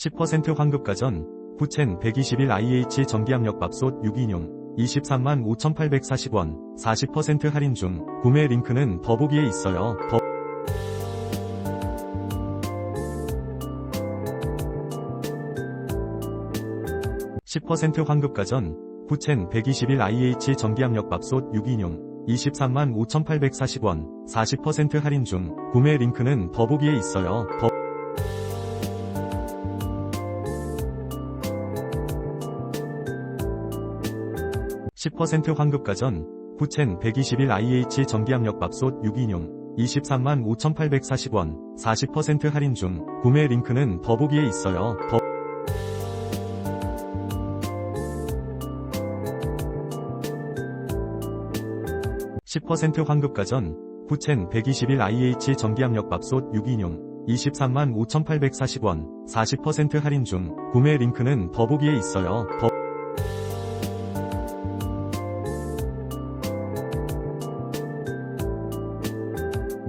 10% 환급가전, 후첸 121IH 전기압력밥솥 6인용, 23만 5,840원, 40% 할인 중, 구매 링크는 더보기에 있어요. 더... (10% 환급가전) 후첸 121IH 전기압력밥솥 6인용 23만 5,840원 40% 할인 중 구매 링크는 더보기에 있어요. 더... 10% 환급가전, 후첸 121IH 전기압력밥솥 6인용, 23만 5,840원, 40% 할인 중, 구매 링크는 더보기에 있어요. 더... (10% 환급가전) 후첸 121IH 전기압력밥솥 6인용 23만 5,840원 40% 할인 중 구매 링크는 더보기에 있어요. 더...